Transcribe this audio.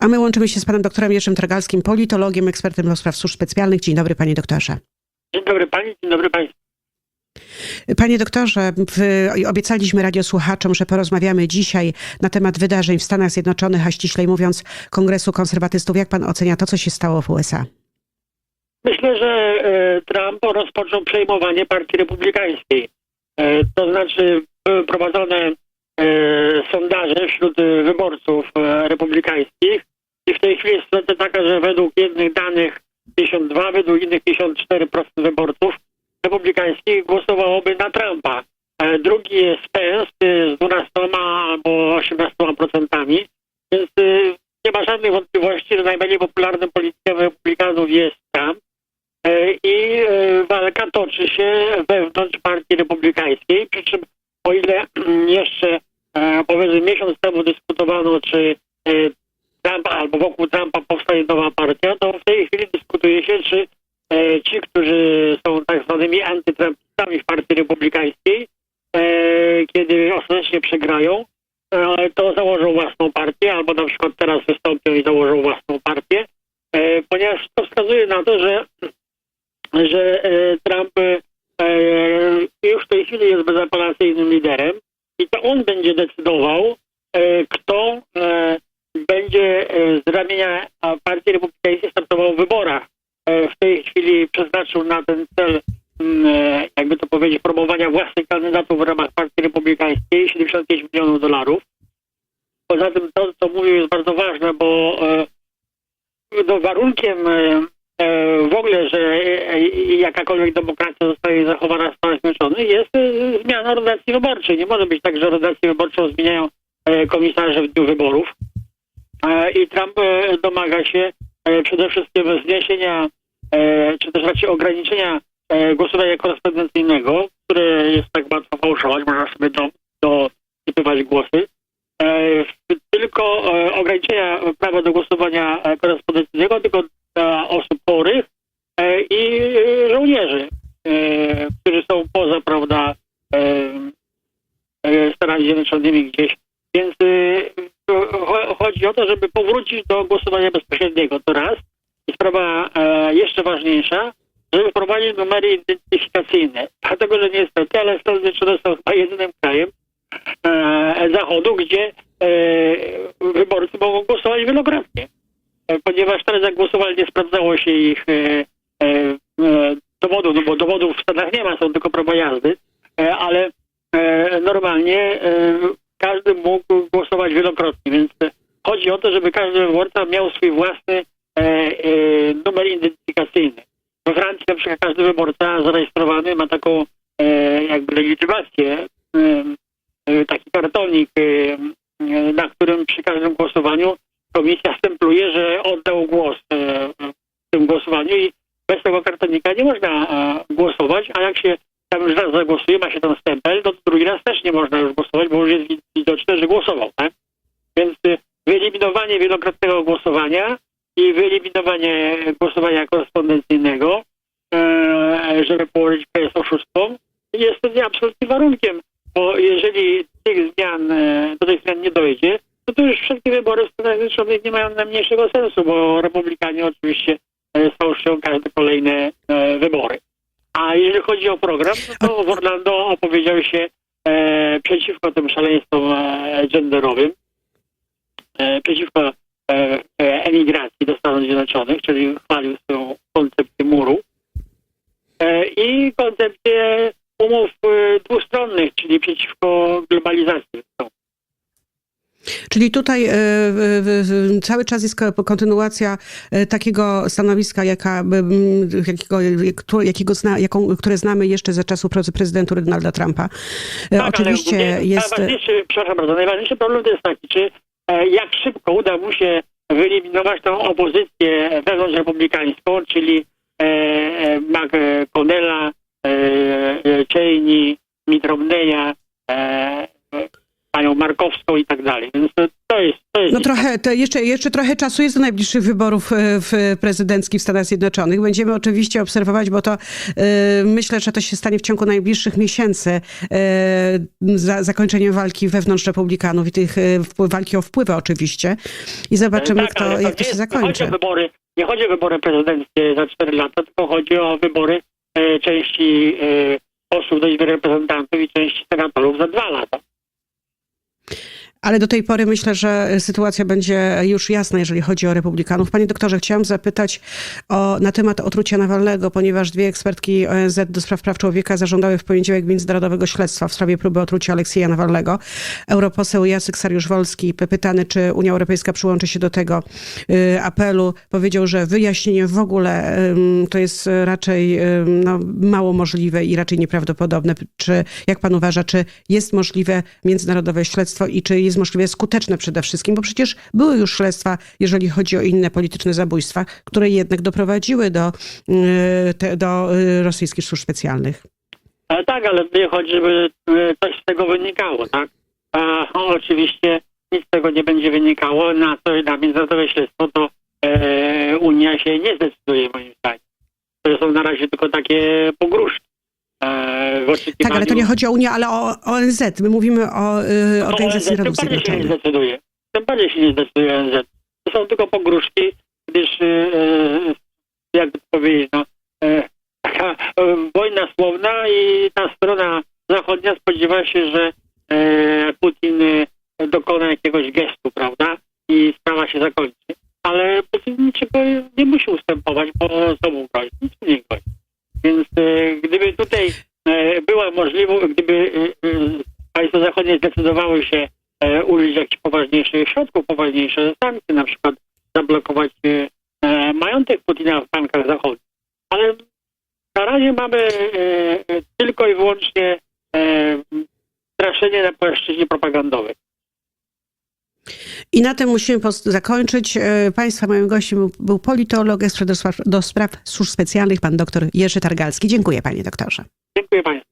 A my łączymy się z panem doktorem Jerzym Tragalskim, politologiem, ekspertem do spraw służb specjalnych. Dzień dobry, panie doktorze. Dzień dobry pani, dzień dobry państwu. Panie doktorze, obiecaliśmy radiosłuchaczom, że porozmawiamy dzisiaj na temat wydarzeń w Stanach Zjednoczonych, a ściślej mówiąc Kongresu Konserwatystów. Jak pan ocenia to, co się stało w USA? Myślę, że e, Trump rozpoczął przejmowanie partii republikańskiej. E, to znaczy były prowadzone e, sondaże wśród e, wyborców e, republikańskich i w tej chwili jest sytuacja taka, że według jednych danych 52, według innych 54% wyborców republikańskich głosowałoby na Trumpa. E, drugi jest Pence z 12 albo 18%, więc e, nie ma żadnych wątpliwości, że najbardziej popularnym politykiem republikanów jest Trump. E, I walka toczy się wewnątrz partii republikańskiej, przy czym o ile jeszcze powiedzmy miesiąc temu dyskutowano, czy e, Trump albo wokół Trumpa powstanie nowa partia, to w tej chwili dyskutuje się, czy e, ci, którzy są tak zwanymi antytrumpistami w partii republikańskiej, e, kiedy ostatecznie przegrają, e, to założą własną partię, albo na przykład teraz wystąpią i założą własną partię, e, ponieważ to wskazuje na to, że że e, Trump e, już w tej chwili jest bezapelacyjnym liderem i to on będzie decydował, e, kto e, będzie e, z ramienia Partii Republikańskiej startował w wyborach. W tej chwili przeznaczył na ten cel, m, e, jakby to powiedzieć, promowania własnych kandydatów w ramach Partii Republikańskiej 75 milionów dolarów. Poza tym to, co mówił, jest bardzo ważne, bo no, warunkiem w ogóle, że e, jakakolwiek demokracja zostaje zachowana w Stanach Zjednoczonych jest e, zmiana rotacji wyborczej. Nie może być tak, że rotację wyborczą zmieniają e, komisarze w dniu wyborów. E, I Trump e, domaga się e, przede wszystkim zniesienia, e, czy też raczej ograniczenia e, głosowania korespondencyjnego, które jest tak łatwo fałszować, można sobie do, głosy. E, tylko e, ograniczenia prawa do głosowania e, korespondencyjnego tylko chorych e, i żołnierzy, e, którzy są poza, prawda, e, Stanami Zjednoczonymi gdzieś. Więc chodzi o to, żeby powrócić do głosowania bezpośredniego, to raz. I sprawa jeszcze ważniejsza, żeby wprowadzić numery identyfikacyjne. Dlatego, że niestety, ale Stany Zjednoczone są chyba jedynym krajem e, Zachodu, gdzie e, wyborcy mogą głosować wielokrotnie. E, ponieważ teraz jak głosowali, nie sprawdzało się ich e, e, dowodów, no bo dowodów w Stanach nie ma, są tylko prawa jazdy, ale normalnie każdy mógł głosować wielokrotnie, więc chodzi o to, żeby każdy wyborca miał swój własny numer identyfikacyjny. We Francji na przykład każdy wyborca zarejestrowany ma taką jakby legitymację, taki kartonik, na którym przy każdym głosowaniu komisja stempluje, że oddał głos e, w tym głosowaniu i bez tego kartonika nie można e, głosować, a jak się tam już raz zagłosuje, ma się ten stempel, to drugi raz też nie można już głosować, bo już jest wi- widoczne, że głosował, tak? Więc e, wyeliminowanie wielokrotnego głosowania i wyeliminowanie głosowania korespondencyjnego, żeby położyć kres oszustwom, jest absolutnym warunkiem, bo jeżeli tych zmian, do tych zmian nie dojdzie, no to już wszelkie wybory w Stanach Zjednoczonych nie mają najmniejszego sensu, bo republikanie oczywiście e, sfałszują każde kolejne e, wybory. A jeżeli chodzi o program, no to w Orlando opowiedział się e, przeciwko tym szaleństwom e, genderowym, e, przeciwko e, e, emigracji do Stanów Zjednoczonych, czyli chwalił swoją koncepcję muru e, i koncepcję umów e, dwustronnych, czyli przeciwko globalizacji. Czyli tutaj e, cały czas jest ko- kontynuacja e, takiego stanowiska, jaka, jakiego, jak- jakiego zna, jaką, które znamy jeszcze ze czasów pre- prezydentury Donalda Trumpa. E, Tak, Oczywiście ale jest... Najważniejszy, przepraszam bardzo, najważniejszy problem to jest taki, czy jak szybko uda mu się wyeliminować tą opozycję wewnątrz republikańską, czyli e, McConnella, e, Cheney, Mitt Romneya, e, panią Markowską i tak dalej. Więc to, jest... To jest No trochę, to jeszcze, jeszcze trochę czasu jest do najbliższych wyborów e, w prezydenckich w Stanach Zjednoczonych. Będziemy oczywiście obserwować, bo to e, myślę, że to się stanie w ciągu najbliższych miesięcy. E, za, zakończenie walki wewnątrz republikanów i tych walki o wpływy oczywiście. I zobaczymy, Tak, kto, jak to się chodzi, zakończy. o wybory, nie chodzi o wybory prezydenckie za 4 lata, tylko chodzi o wybory części posłów do Izby Reprezentantów i części senatorów za 2 lata. Ale do tej pory myślę, że sytuacja będzie już jasna, jeżeli chodzi o republikanów. Panie doktorze, chciałam zapytać o, na temat otrucia Nawalnego, ponieważ dwie ekspertki ONZ do spraw praw człowieka zażądały w poniedziałek międzynarodowego śledztwa w sprawie próby otrucia Aleksieja Nawalnego. Europoseł Jacek Sariusz-Wolski, pytany, czy Unia Europejska przyłączy się do tego y, apelu, powiedział, że wyjaśnienie w ogóle to jest raczej no, mało możliwe i raczej nieprawdopodobne. Czy, jak pan uważa, czy jest możliwe międzynarodowe śledztwo i czy jest możliwe skuteczne przede wszystkim? Bo przecież były już śledztwa, jeżeli chodzi o inne polityczne zabójstwa, które jednak doprowadziły do, y, do y, rosyjskich służb specjalnych. Ale tak, ale nie chodzi, e, coś z tego wynikało, tak? A, no, oczywiście nic z tego nie będzie wynikało, na co na międzynarodowe śledztwo to e, Unia się nie zdecyduje moim zdaniem. To są na razie tylko takie pogróżki. W oczekiwaniu... Tak, ale to nie chodzi o Unię, ale o ONZ. My mówimy o y, Organizacji ONZ Narodów tym bardziej się nie Zjednoczonych. zdecyduje. Tym bardziej się nie zdecyduje ONZ. To są tylko pogróżki, gdyż, e, e, jakby powiedzieć, no, e, taka e, wojna słowna i ta strona zachodnia spodziewa się, że e, Putin e, dokona jakiegoś gestu, prawda? I sprawa się zakończy. Ale Putin niczego nie musi ustępować, bo co mu grozi? Nic mu nie grozi. Więc e, gdyby tutaj e, możliwość, gdyby e, e, państwa zachodnie zdecydowały się e, użyć jakichś poważniejszych środków, poważniejsze sankcje, na przykład zablokować e, e, majątek Putina w bankach zachodnich. Ale na razie mamy tylko i wyłącznie e, straszenie na płaszczyźnie propagandowej. I na tym musimy zakończyć. Państwa moim gościem był, politolog, ekspert do spraw, do spraw służb specjalnych, pan doktor Jerzy Targalski. Dziękuję panie doktorze. Dziękuję Państwu.